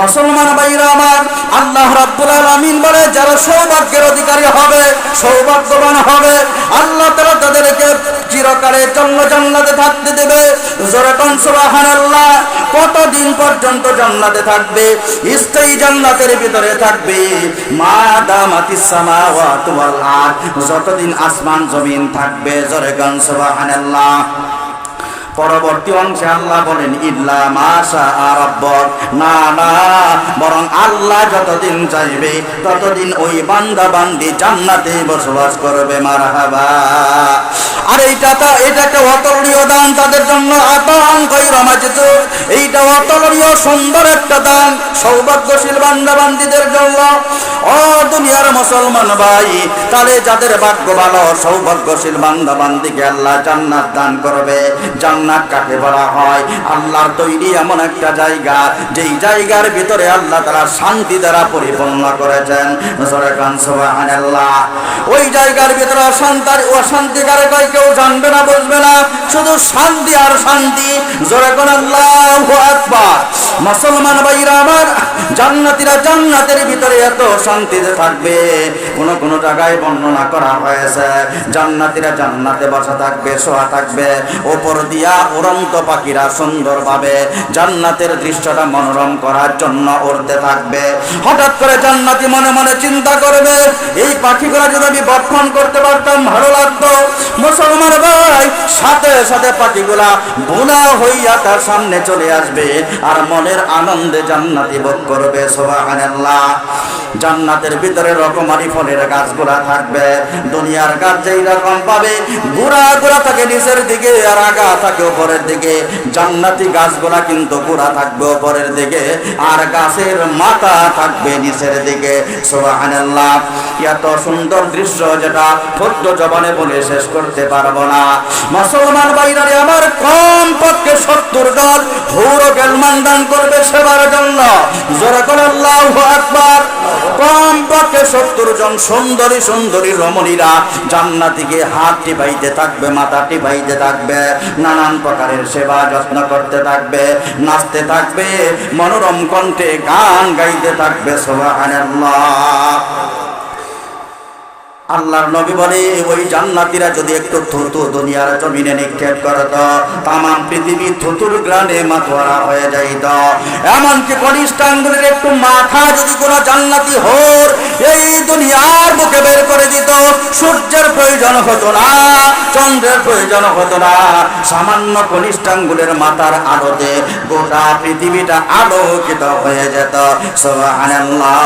মুসলমান ভাইরা আমার, আল্লাহ রাব্বুল আলামিন বলে, যারা সৌভাগ্যের অধিকারী হবে, সৌভাগ্যবান হবে, আল্লাহ তাআলা তাদেরকে চিরকালে জন্য জান্নাতে থাকতে দেবে। জোরে কোন সুবহানাল্লাহ, কতদিন পর্যন্ত জান্নাতে থাকবে? স্থায়ী জান্নাতের ভিতরে থাকবে। মা দামাতিস সামাওয়াতু ওয়াল আরদ, যতদিন আসমান জমিন থাকবে, জোরে কোন সুবহানাল্লাহ। পরবর্তী অংশে আল্লাহ বলেন, ইল্লা মাশা আরাব্বক না না, বরং আল্লাহ যতদিন চাইবে, ততদিন ওই বান্দা বান্দি জান্নাতে বসবাস করবে। মারহাবা। আর এইটা এটা একটা অতলনীয় দান তাদের জন্য। আতান কইরা মাজিত এইটা অতলনীয় সুন্দর একটা দান সৌভাগ্যশীল বান্দা বান্দিদের জন্য। ও দুনিয়ার মুসলমান ভাই, তাহলে যাদের ভাগ্য ভালো, সৌভাগ্যশীল বান্দা বান্দিকে আল্লাহ জান্নাত দান করবে। জান্নাত কাকে বলা হয়। আল্লাহর তৈরি এমন একটা জায়গা, যেই জায়গার ভিতরে আল্লাহ তারা শান্তি দ্বারা পরিপূর্ণ করেছেন। ওই জায়গার ভিতরে অশান্তি আর অশান্তি কারে কয় কেউ জানবে না, বুঝবে না। শুধু শান্তি আর শান্তি। জোরে কোন আল্লাহু মুসলমান ভাইরা আমার, জান্নাতীরা জান্নাতের ভিতরে এত শান্তিতে থাকবে। কোন কোন জায়গায় বর্ণনা করা হয়েছে, জান্নাতীরা জান্নাতে বসা থাকবে, শোয়া থাকবে। ওপর দিয়া উড়ন্ত পাখিরা সুন্দরভাবে জান্নাতের দৃশ্যটা মনোরম করার জন্য উড়তে থাকবে। হঠাৎ করে জান্নাতি মনে মনে চিন্তা করবে, এই পাখিগুলো যদি আমি বক্ষণ করতে পারতাম, ভালো লাগতো। মুসলমান ভাই, সাথে সাথে পাখিগুলা বোনা হইয়া তার সামনে চলে আসবে আর মনের আনন্দে জান্নাতি ভোগ করবে, সুবহানাল্লাহ। জান্নাতের ভিতরে রকমারি ফলের গাছগুলা থাকবে, দুনিয়ার গাছ যেই রকম পাবে, গুড়া গুড়া থাকে নিচের দিকে আর আগা থাকে উপরের দিকে, জান্নাতি গাছগুলা কিন্তু গুড়া থাকবে উপরের দিকে, আর গাছের মাথা থাকবে নিচের দিকে। সুবহানাল্লাহ, এত সুন্দর দৃশ্য যেটা ক্ষুদ্র জবানে বলে শেষ করতে পারব না। মুসলমান বাইরারে আমার কম পক্ষে সত্তর দল হৌরকেল মানদান করবে সেবার জন্য। জোরে করে আল্লাহু আকবার। কম পক্ষে সত্তর জন সুন্দরী সুন্দরী রমণীরা জান্নাতিকে হাত টিপাইতে থাকবে, মাথা টিপাইতে থাকবে, নানান প্রকারের সেবা যত্ন করতে থাকবে নাচতে থাকবে মনোরম কণ্ঠে গান গাইতে থাকবে সুবহানাল্লাহ। আল্লাহর নবী বলে, ওই জান্নাতীরা যদি একটু থুতু দুনিয়ার জমিনে নিক্ষেপ করত, তামাম পৃথিবী থুতুর গ্রানে মাথোয়ারা হয়ে যাইত। এমনকি কনিষ্ঠ আঙ্গুলের একটু মাথা যদি কোনো জান্নাতি হোর এই দুনিয়ার বুকে বের করে দিত, সূর্যের প্রয়োজন হতো না, চন্দ্রের প্রয়োজন হতো না। সামান্য কনিষ্ঠ আঙ্গুলের মাথার আলোতে গোটা পৃথিবীটা আলোকিত হয়ে যেত। সুবহানাল্লাহ।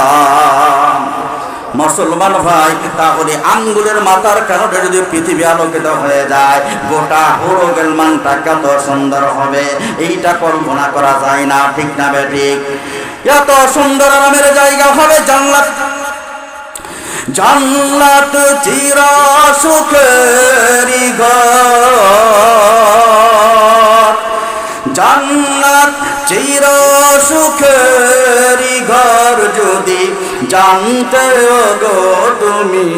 মুসলমান ভাই তাহলে আঙ্গুলের মাথার কারণে যদি পৃথিবী আলোকিত হয়ে যায়, গোটা পুরো গেলমানটা কত সুন্দর হবে। এইটা কল্পনা করা যায় না, ঠিক না বে ঠিক? এত সুন্দর আরামের জায়গা হবে জান্নাত। জান্নাত চির সুখেরি ঘর। জান্নাত চির সুখেরি ঘর যদি জানতে গো তুমি।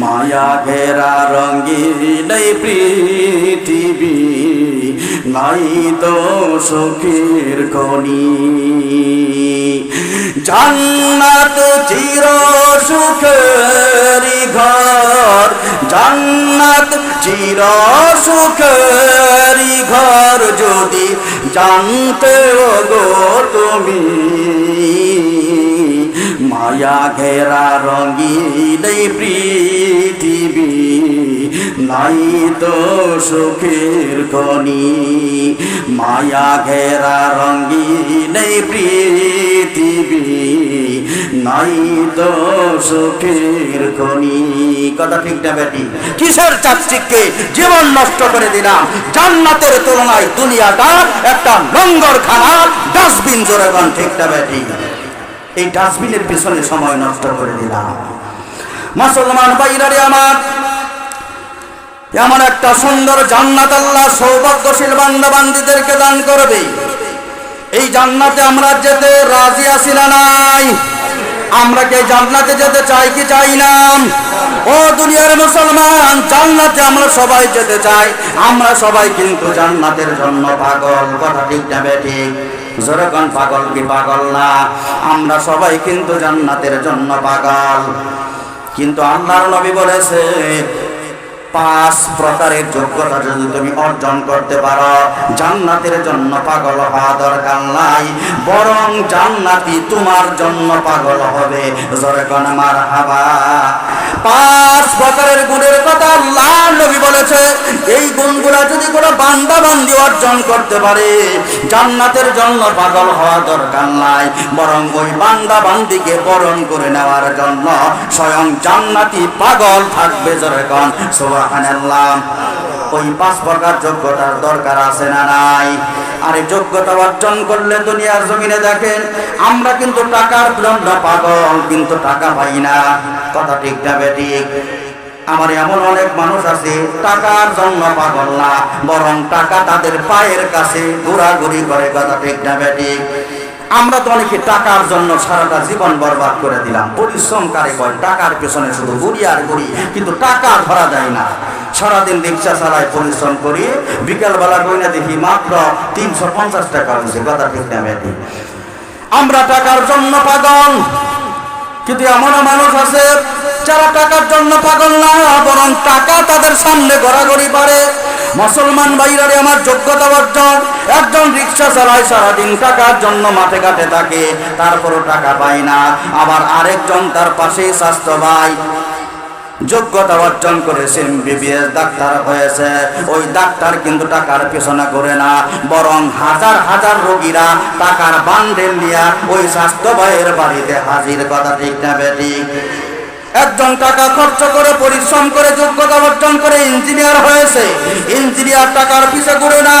মায়া ঘেরা রঙ্গিন এই পৃথিবী, নাই তো সুখের খনি। জান্নাত চির সুখেরি ঘর, জান্নাত চির সুখেরি ঘর যদি জানতে গো তুমি। মায়া ঘেরা রঙিন পৃথিবী নাই তো সুখের খনি। মায়া ঘেরা এই পৃথিবী। নাই তো সুখের খনি। কথা ঠিক না বেটি? কিসের চাকচিককে জীবন নষ্ট করে দিলাম? জান্নাতের তুলনায় দুনিয়াটা একটা লঙ্গর খানা ডাস্টবিন জোরে গান ঠিক না বেটি? এই ডাস্টবিনের পিছনে সময় নষ্ট করে দিলাম। মুসলমান বাইরারে আমার এমন একটা সুন্দর জান্নাত আল্লাহ সৌভাগ্যশীল বান্দা বান্দিদেরকে দান করবে। এই জান্নাতে আমরা যেতে রাজি আছি না নাই? আমরা কে জান্নাতে যেতে চাই কি চাই না? ও দুনিয়ার মুসলমান, জান্নাতে আমরা সবাই যেতে চাই। আমরা সবাই কিন্তু জান্নাতের জন্য পাগল। কথা ঠিক না ঠিক? যেরকম পাগল কি পাগল না? আমরা সবাই কিন্তু জান্নাতের জন্য পাগল। কিন্তু আল্লাহর নবী বলেছে পাঁচ প্রকারের যোগ্যতা যদি তুমি অর্জন করতে পারো, জান্নাতের জন্য পাগল হওয়া দরকার নাই। বরং জান্নাতি তোমার জন্য পাগল হবে। জোরে কোন মার হাবা পাঁচ প্রকারের গুণের কথা আল্লাহ নবী বলেছে। এই গুণগুলা যদি কোনো বান্দা বান্দি অর্জন করতে পারে, জান্নাতের জন্য পাগল হওয়া দরকার নাই। বরং ওই বান্দা বান্দিকে বরণ করে নেওয়ার জন্য স্বয়ং জান্নাতি পাগল থাকবে, জোরে কোন। ওই পাঁচ প্রকার যোগ্যতার দরকার আছে না নাই? আরে যোগ্যতা অর্জন করলে দুনিয়ার জমিনে দেখেন, আমরা কিন্তু টাকার জন্য পাগল, কিন্তু টাকা পাই না। কথা ঠিক না বেঠিক আমার এমন অনেক মানুষ আছে, টাকার জন্য পাগল না, বরং টাকা তাদের পায়ের কাছে ঘোরাঘুরি করে, কথা ঠিক না বেঠিক আমরা তো অনেকে টাকার জন্য সারাটা জীবন বরবাদ করে দিলাম। পরিশ্রম কারে কয়? টাকার পেছনে শুধু ঘুরি আর ঘুরি। কিন্তু টাকা ধরা যায় না। সারাদিন রিক্সা চালায় পরিশ্রম করি। বিকালবেলা কই না দেখি মাত্র তিনশো পঞ্চাশ টাকা হয়েছে কথা ঠিক না আমরা টাকার জন্য পাগল। কিন্তু এমনও মানুষ আছে, যারা টাকার জন্য পাগল না, বরং টাকা তাদের সামনে গড়াগড়ি পারে মুসলমান ভাইরারে আমার যোগ্যতা অর্জন। একজন রিক্সা চালায় সারাদিন টাকার জন্য মাঠে ঘাটে থাকে, তারপরও টাকা পায় না। আবার আরেকজন তার পাশেই স্বাস্থ্য ভাই। যোগ্যতা অর্জন করেছে বিবিএস ডাক্তার হয়েছে। ওই ডাক্তার কিন্তু টাকার পেছনে করে না, বরং হাজার হাজার রোগীরা টাকার বান্ডেল নিয়ে ওই স্বাস্থ্য ভাইয়ের বাড়িতে হাজির। কথা ঠিক না বেঠিক একজন টাকা খরচ করে, পরিশ্রম করে, যোগ্যতা অর্জন করে ইঞ্জিনিয়ার হয়েছে। ইঞ্জিনিয়ার টাকার পিছে ঘুরে না।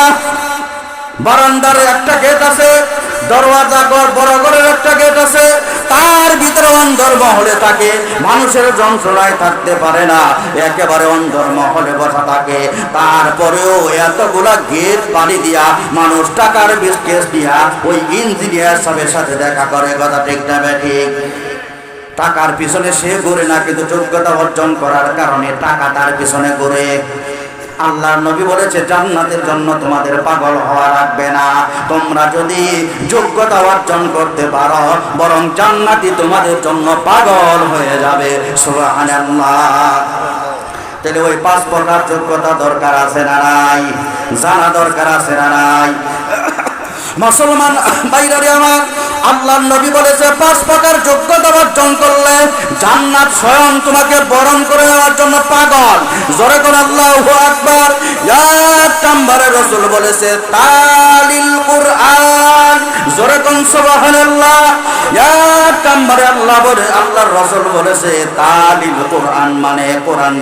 বারান্দার একটা গেট আছে, দরওয়াজা ঘর বড় ঘরের একটা গেট আছে। তার ভিতরে অন্ধর মহলে থাকে। মানুষের যন্ত্রণায় থাকতে পারে না। একেবারে অন্ধর মহলে বসা থাকে। তারপরেও এতগুলা গেট পানি দিয়া মানুষ টাকার বিস্কেস দিয়া ওই ইঞ্জিনিয়ার সবের সাথে দেখা করে, কথা ঠিক না ঠিক। টাকার পিছনে সে ঘুরে না, কিন্তু যোগ্যতা অর্জন করার কারণে টাকা তার পিছনে ঘুরে। আল্লাহর নবী বলেছে, জান্নাতের জন্য তোমাদের পাগল হওয়া লাগবে না। তোমরা যদি যোগ্যতা অর্জন করতে পারো, বরং জান্নাতি তোমাদের জন্য পাগল হয়ে যাবে। তাহলে ওই পাঁচ প্রকার যোগ্যতা দরকার আছে না নাই? জানা দরকার আছে না নাই? মুসলমান বাইরে আমার আল্লাহ নবী বলেছে পাঁচ প্রকার যোগ্যতা অর্জন করলে জান্নাত স্বয়ং তোমাকে বরণ করে নেওয়ার জন্য পাগল। জোরে কোন আল্লাহ আকবার। এক নম্বরে রসুল বলেছে, তালিল কুরআন। মানে এই কোরআন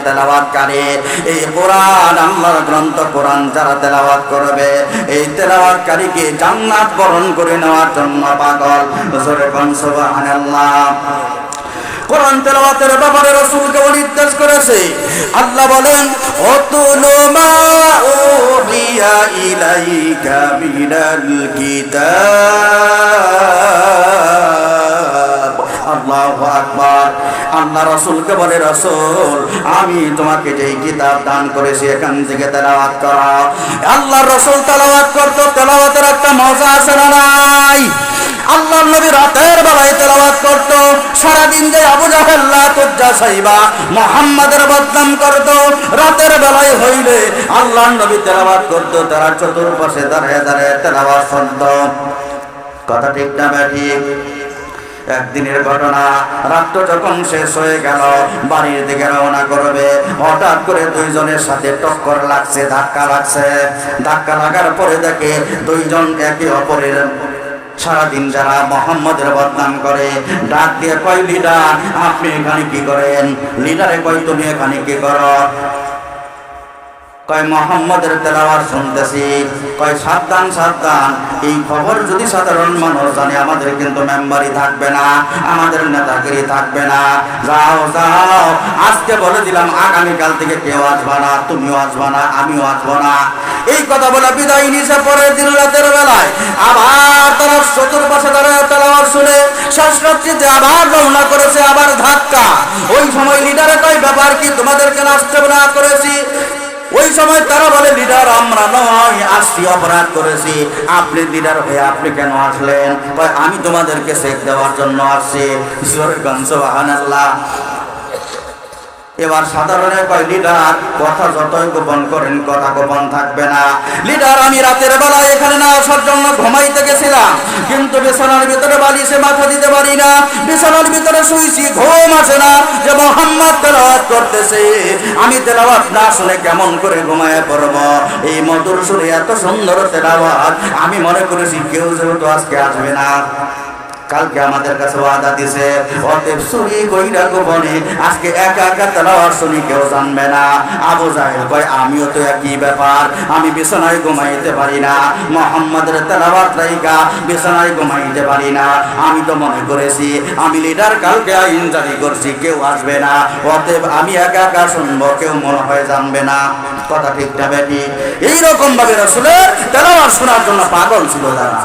জান্নাত বরণ করে নেওয়ার জন্য পাগল। জোরে কোন সুবহানাল্লাহ। কোরআন তেলাওয়াতের ব্যাপারে রাসূলকে নির্দেশ করেছে। আল্লাহ বলেন, অতুলু আল্লাহু রাসূল আমি তোমাকে যেই কিতাব দান করেছি, এখান থেকে তেলাওয়াত করো। আল্লাহ রসুল তেলাওয়াত করতো, তেলাওয়াতের একটা মজা আছে না নাই? আল্লাহ নবী রাতের বেলায় তেলাওয়াত করত, সারাদিন যে আবু জাহেল্লা একদিনের ঘটনা, রাত্র যখন শেষ হয়ে গেল, বাড়ির দিকে রওনা করবে। হঠাৎ করে দুইজনের সাথে টক্কর লাগছে, ধাক্কা লাগছে। ধাক্কা লাগার পরে দেখে দুইজন একে অপরের সারাদিন যারা মোহাম্মদের বদনাম করে, ডাক দিয়ে কয়, লিডার, আপনি এখানে কি করেন? লিডারে কয়, তুমি এখানে কি করো? কয় মোহাম্মদের তেলাওয়ার শুনতেছি, কয় সাবধান সাবধান। এই খবর যদি সাধারণ মানুষ জানে, আমাদের কিন্তু মেম্বারই থাকবে না, আমাদের নেতাগিরি থাকবে না। যাও যাও, আজকে বলে দিলাম, আগামীকাল থেকে কেউ আসবা না, তুমিও আসবা না, আমিও আসব না। এই কথা বলে বিদায় নিছে পরে দিন রাতের বেলায়। আবার তারা চতুর্পাশে তারা তেলাওয়ার শুনে, শেষ আবার রওনা করেছে, আবার ধাক্কা। ওই সময় লিডারে কয়, ব্যাপার কি? তোমাদেরকে নাচতে না করেছি ওই সময় তারা বলে, লিডার, আমরা নয় আসছি অপরাধ করেছি। আপনি লিডার হয়ে আপনি কেন আসলেন? আমি তোমাদেরকে শেখ দেওয়ার জন্য আসছি। আল্লাহ এবার সাধারণে কয়, লিডার, কথা যতই গোপন করেন, কথা গোপন থাকবে না। লিডার, আমি রাতের বেলা এখানে না আসার জন্য ঘুমাইতে কিন্তু বিছানার ভিতরে বালিশে মাথা দিতে পারি না। বিছানার ভিতরে শুয়েছি ঘুম না যে মোহাম্মদ তেলাওয়াত করতেছে। আমি তেলাওয়াত না শুনে কেমন করে ঘুমায় পড়ব? এই মধুর সুরে এত সুন্দর তেলাওয়াত, আমি মনে করেছি কেউ যেহেতু আজকে আসবে না। কালকে আমাদের কাছে ওয়াদা দিছে, অতএব শুনি কইরা গোপনে আজকে একা একা তেলাওয়াত শুনি কেউ জানবে না। আবু জাহেল কয়, আমিও তো একই ব্যাপার, আমি বিছানায় ঘুমাইতে পারি না। মোহাম্মদের তেলাওয়াত রাইকা বিছানায় ঘুমাইতে পারি না। আমি তো মনে করেছি, আমি লিডার কালকে আইন জারি করছি, কেউ আসবে না। অতএব আমি একা একা শুনব, কেউ মনে হয় জানবে না। কথা ঠিক না বেটি। এইরকম ভাবে রসুলের তেলাওয়াত শোনার জন্য পাগল ছিল তারা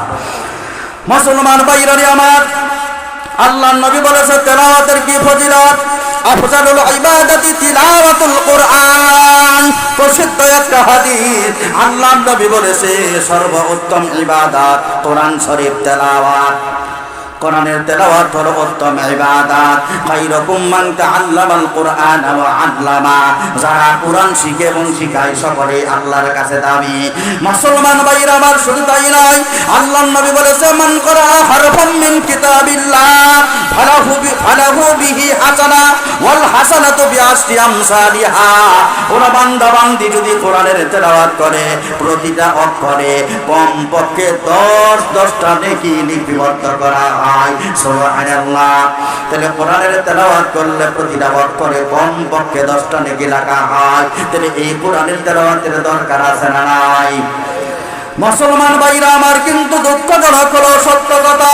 মুসলমান ভাইরানি আমার আল্লাহ নবী বলেছে, তেলাওয়াতের কি ফজিলত? আফজালুল ইবাদাতি তিলাওয়াতুল কোরআন। প্রসিদ্ধ একটা হাদিস আল্লাহ নবী বলেছে, সর্বোত্তম ইবাদত কোরআন শরীফ তেলাওয়াত। কোরআনের তেলাওয়াত হলো উত্তম ইবাদত। খায়রুকুম মান তাআল্লামাল কোরআন ওয়া আল্লামা। যারা কোরআন শিখে এবং শিখায় সকলে আল্লাহর কাছে দামি মুসলমান ভাইরা আমার শুধু তাই নয়, আল্লাহর নবী বলেছে মান করা হারফাম মিন কিতাবিল্লাহ, ফালাহু বি ফালাহু বিহি হাসানা, ওয়াল হাসানাতু আমসালিহা। বান্দা বান্দি যদি কোরআনের তেলাওয়াত করে, প্রতিটা অক্ষরে কমপক্ষে দশ দশটা নেকি লিপিবদ্ধ করা হয়। মুসলমান বাইরা আমার কিন্তু দুঃখজনক হলো, সত্য কথা।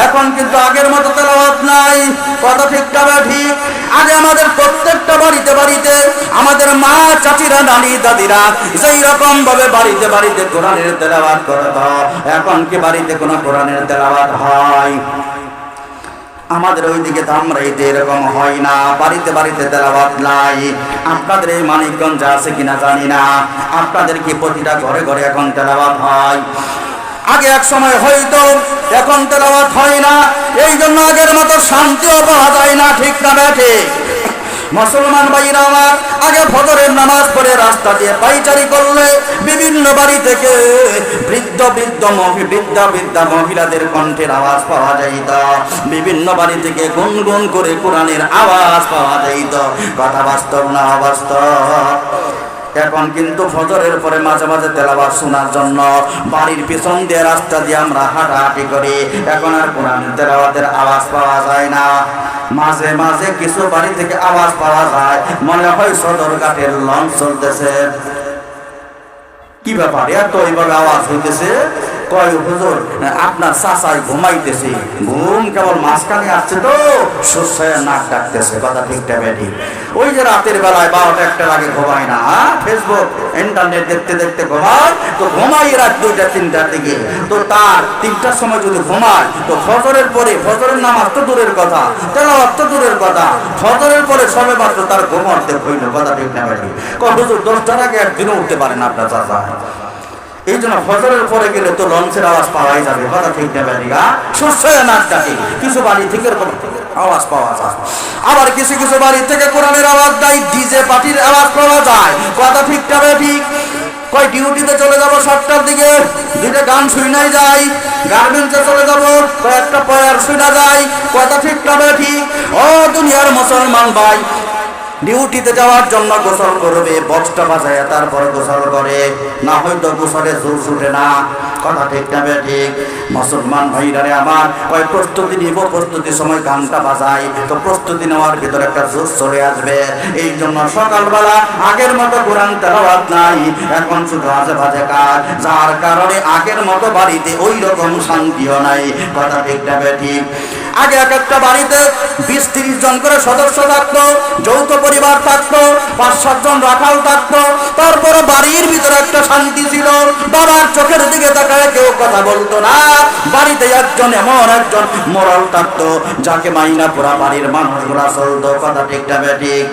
এখন কিন্তু আগের মতো তেলাওয়াত নাই। কথা ঠিক ঠিক? আগে আমাদের প্রত্যেকটা বাড়িতে বাড়িতে আমাদের মা, চাচিরা, নানি, দাদিরা সেই রকম ভাবে বাড়িতে বাড়িতে কোরআনের করত এখন কি বাড়িতে কোরআনের তেলাওয়াত হয়? আমাদের ওইদিকে তো আমরা এই এরকম হয় না, বাড়িতে বাড়িতে তেলাওয়াত নাই। আপনাদের এই মানিকগঞ্জ আছে কিনা জানি না। আপনাদের কি প্রতিটা ঘরে ঘরে এখন তেলাবাদ হয়? আগে এক সময় হয়তো এখন তেলাবাদ হয় না। এই জন্য আগের মতো শান্তিও পাওয়া যায় না, ঠিক না ব্যাঠে মুসলমান ভাইরা আমার, আগে ফজরের নামাজ পড়ে রাস্তা দিয়ে পাইচারি করলে বিভিন্ন বাড়ি থেকে বৃদ্ধ বৃদ্ধ বৃদ্ধা বৃদ্ধা মহিলাদের কণ্ঠের আওয়াজ পাওয়া যাইত। বিভিন্ন বাড়ি থেকে গুনগুন করে কোরআনের আওয়াজ পাওয়া যাইত। কথা বাস্তব না অবাস্তব? এখন কিন্তু ফজরের পরে মাঝে মাঝে তেলাবাদ শোনার জন্য বাড়ির পিছন দিয়ে রাস্তা দিয়ে আমরা হাঁটাহাঁটি করি। এখন আর কোরআন তেলাবাদের আওয়াজ পাওয়া যায় না। মাঝে মাঝে কিছু বাড়ি থেকে আওয়াজ পাওয়া যায়। মনে হয় সদর কাঠের লঞ্চ চলতেছে। কি ব্যাপার? এত এইভাবে আওয়াজ হইতেছে? কয়, হুজুর, আপনার চাচাই ঘুমাইতেছে। ঘুম কেবল মাঝখানে আসছে তো সুসায় নাক ডাকতেছে, কথা ঠিকটা বেঠি ওই যে রাতের বেলায় বারোটা একটা লাগে ঘুমায় না হ্যাঁ? ফেসবুক ইন্টারনেট দেখতে দেখতে ঘুমায়, তো ঘুমাই রাত দুইটা, তিনটার দিকে। তো তার তিনটার সময় যদি ঘুমায়, তো ফজরের পরে, ফজরের নামাজ তো দূরের কথা, তেলাওয়াত তো দূরের কথা। ফজরের পরে সবে মাত্র তার ঘুমাতে হইল, কথা ঠিক না কয়, হুজুর, দশটার আগে একদিনও উঠতে পারেন আপনার চাচা। এই জন্য ফজরের পরে গেলে তো লঞ্চের আওয়াজ পাওয়াই যাবে। কথা ঠিক না বেরিগা সুস্থয় নাচ কিছু বাড়ি থেকে আওয়াজ পাওয়া যায়। আবার কিছু কিছু বাড়ি থেকে কোরআনের আওয়াজ দেয়, ডিজে পার্টির আওয়াজ পাওয়া যায়। কথা ঠিক তবে ঠিক? কয় ডিউটিতে চলে যাব সাতটার দিকে? দুইটা গান শুনাই যায় গার্মেন্টসে চলে যাব, কয়েকটা পয়ার শুনা যায় কথা ঠিক তবে ঠিক? ও দুনিয়ার মুসলমান ভাই ডিউটিতে যাওয়ার জন্য গোসল করবে, বক্সটা বাজায় তারপর গোসল করে। না হয়তো গোসলে জোর ছুটে না। কথা ঠিক না ঠিক। মুসলমান ভাইরারে আমার কয় প্রস্তুতি নিব প্রস্তুতির সময় গানটা বাজাই তো প্রস্তুতি নেওয়ার ভিতরে একটা জোর চলে আসবে। এই জন্য সকালবেলা আগের মতো কোরআন তেলাওয়াত নাই। এখন শুধু আজে বাজে কাজ। যার কারণে আগের মতো বাড়িতে ওই রকম শান্তিও নাই। কথা ঠিক না ঠিক। আগে এক একটা বাড়িতে বিশ, তিরিশ জন করে সদস্য থাকতো, যৌথ পরিবার থাকতো, পাঁচ সাতজন রাখাল থাকতো। তারপরে বাড়ির ভিতরে একটা শান্তি ছিল। বাবার চোখের দিকে তাকায় কেউ কথা বলতো না। বাড়িতে একজন এমন একজন মোরাল থাকতো, যাকে মাইনা পুরা বাড়ির মানুষগুলা চলতো। কথা ঠিকটা ঠিক